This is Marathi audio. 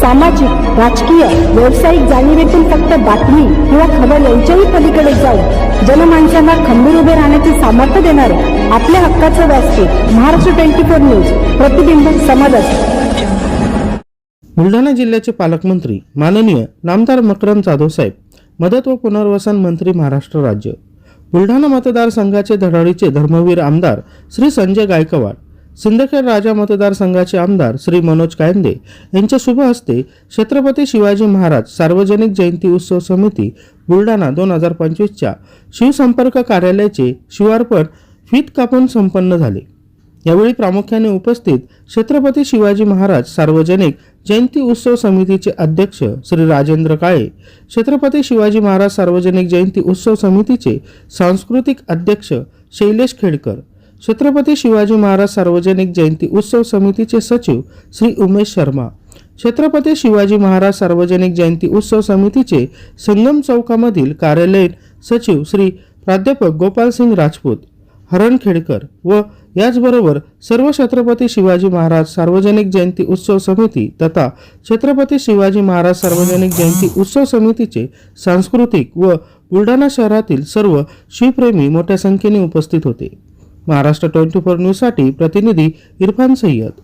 सामाजिक राजकीय व्यावसायिक जाणीवेतून फक्त बातमी किंवा खबर यांच्याही पलीकडे जाऊन जनमानसांना खंबीर उभे राहण्याचे सामर्थ्य देणारे आपल्या हक्काचं व्यासपीठ महाराष्ट्र ट्वेंटी फोर न्यूज प्रतिबिंब समाजाचे बुलढाणा जिल्ह्याचे पालकमंत्री माननीय नामदार मकरंद जाधव साहेब मदत व पुनर्वसन मंत्री महाराष्ट्र राज्य. बुलढाणा मतदारसंघाचे धडाडीचे धर्मवीर आमदार श्री संजय गायकवाड सिंदखेड राजा मतदारसंघाचे आमदार श्री मनोज कायंदे यांच्या शुभ हस्ते छत्रपती शिवाजी महाराज सार्वजनिक जयंती उत्सव समिती बुलढाणा दोन हजार पंचवीसच्या शिवसंपर्क कार्यालयाचे शिवार्पण फीत कापून संपन्न झाले. यावेळी प्रामुख्याने उपस्थित छत्रपती शिवाजी महाराज सार्वजनिक जयंती उत्सव समितीचे अध्यक्ष श्री राजेंद्र काळे छत्रपती शिवाजी महाराज सार्वजनिक जयंती उत्सव समितीचे सांस्कृतिक अध्यक्ष शैलेश खेडकर छत्रपती शिवाजी महाराज सार्वजनिक जयंती उत्सव समितीचे सचिव श्री उमेश शर्मा छत्रपती शिवाजी महाराज सार्वजनिक जयंती उत्सव समितीचे संगम चौकामधील कार्यालयीन सचिव श्री प्राध्यापक गोपालसिंग राजपूत हरण खेडकर व याचबरोबर सर्व छत्रपती शिवाजी महाराज सार्वजनिक जयंती उत्सव समिती तथा छत्रपती शिवाजी महाराज सार्वजनिक जयंती उत्सव समितीचे सांस्कृतिक व बुलढाणा शहरातील सर्व शिवप्रेमी मोठ्या संख्येने उपस्थित होते. महाराष्ट्र ट्वेंटी फोर न्यूजसाठी प्रतिनिधी इरफान सय्यद.